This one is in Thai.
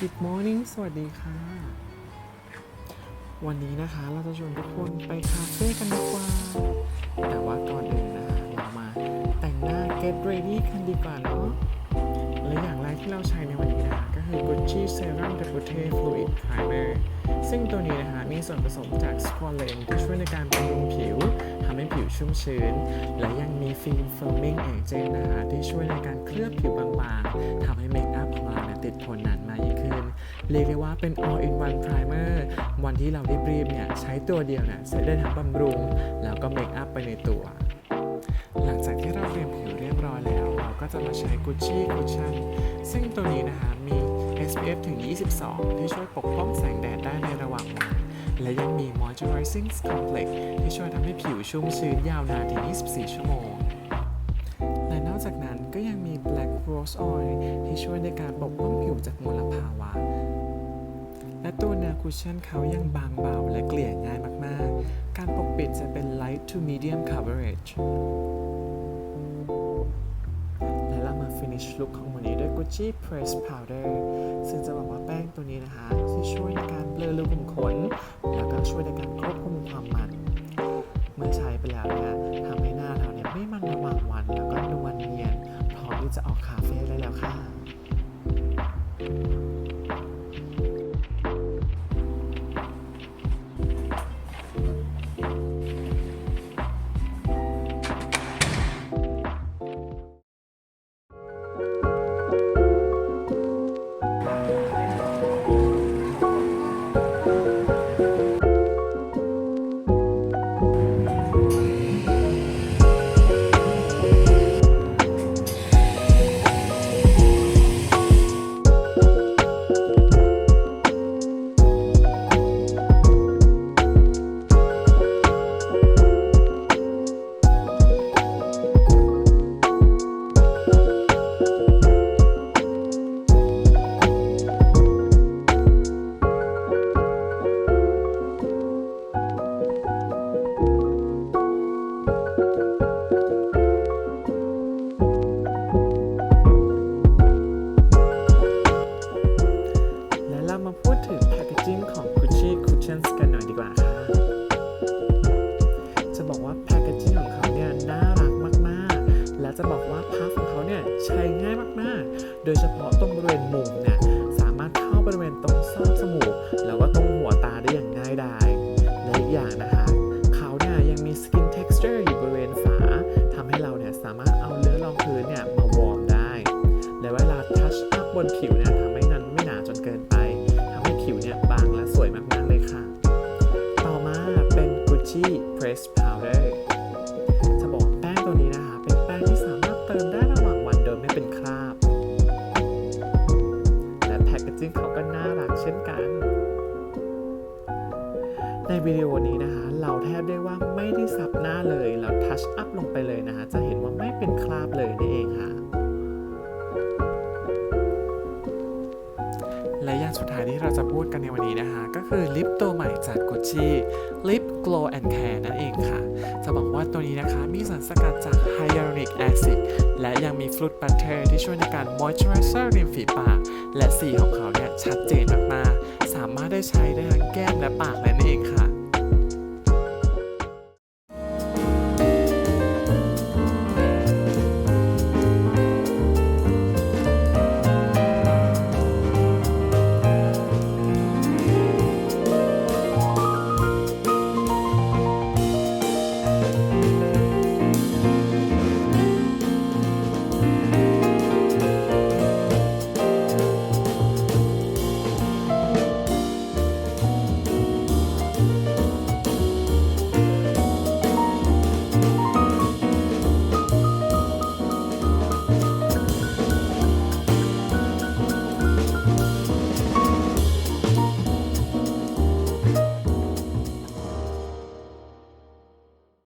Good morning สวัสดีค่ะ วันนี้นะคะเราจะชวนทุกคนไปคาเฟ่กันดีกว่า แต่ว่าก่อนอื่นนะคะเรามาแต่งหน้า get ready กันดีกว่าเนาะและอย่างแรกที่เราใช้ในวันนี้ ก็คือ Gucci Serum Depute Fluid Primer ซึ่งตัวนี้นะคะมีส่วนผสมจาก squalane ที่ช่วยในการบำรุงผิวทำให้ผิวชุ่มชื้น และยังมีฟิล์ม firming agent นะคะที่ช่วยในการเคลือบผิวบางๆทำให้เมคอัพของเราเนี่ยติดทนนานมากยิ่งขึ้น เรียกได้ว่าเป็น all in one primer วันที่เรารีบๆเนี่ยใช้ตัวเดียวเนี่ยใช้ได้ทั้งบำรุง แล้วก็เมคอัพไปในตัว หลังจากที่เราเตรียมผิวเรียบร้อยแล้ว เราก็จะมาใช้ Gucci Cushion ซึ่งตัวนี้นะคะมี SPF ถึง 22 ที่ช่วยปกป้องแสงแดดได้ในระหว่างวัน และยังมี Moisturizing Complex ที่ช่วยทำให้ผิวชุ่มชื้นยาวนานถึง 24 ชั่วโมง และนอกจากนั้นก็ยังมี Black Rose Oil ที่ช่วยในการปกป้องผิวจากมลภาวะ และตัวเนื้อคุชชั่นเขายังบางเบาและเกลี่ยง่ายมากๆ การปกปิดจะเป็น light to medium coverage มา finish look ของวันนี้ด้วย Gucci Press Powder ซึ่งจะบอกว่าแป้งตัวนี้นะคะที่ช่วยในการเบลอรูขุมขน แล้วก็ช่วยในการควบคุมความมัน เมื่อใช้ไปแล้วนะคะ จะบอกว่าพัฟของเขาเนี่ยใช้ง่ายมากๆ โดยเฉพาะตรงบริเวณมุมเนี่ยสามารถเข้าบริเวณตรงซอกจมูกแล้วก็ตรงหัวตาได้อย่างง่ายดายและอีกอย่างนะคะเขาเนี่ยยังมี skin texture อร์อยู่บริเวณฝาทำให้เราเนี่ยสามารถเอาเนื้อรองพื้นเนี่ยมาวอร์มได้ และเวลาทัชอัพบนผิวเนี่ยทำให้นั้นไม่หนาจนเกินไปทำให้ผิวเนี่ยบางและสวยมากๆเลยค่ะ ต่อมาเป็น Gucci Press และแพคเกจิ้งเขาก็น่ารักเช่นกัน ในวิดีโอนี้นะคะ เราแทบได้ว่าไม่ได้ซับหน้าเลย เราทัชอัพลงไปเลยนะคะ จะเห็นว่าไม่เป็นคราบเลยนี่เองค่ะ ที่เราจะพูดกันในวันนี้นะคะ ก็คือลิปตัวใหม่จาก Gucci Lip Glow and Care นั่นเองค่ะ จะบอกว่าตัวนี้นะคะ มีสารสกัดจากไฮยาลูริกแอซิดและยังมีฟลูดบัตเตอร์ที่ช่วยในการมอยเจอร์ไรเซอริมฝีปาก และสีของเขาเนี่ยชัดเจนมากๆ สามารถได้ใช้ได้ทั้งแก้มและปากเลยนั่นเองค่ะ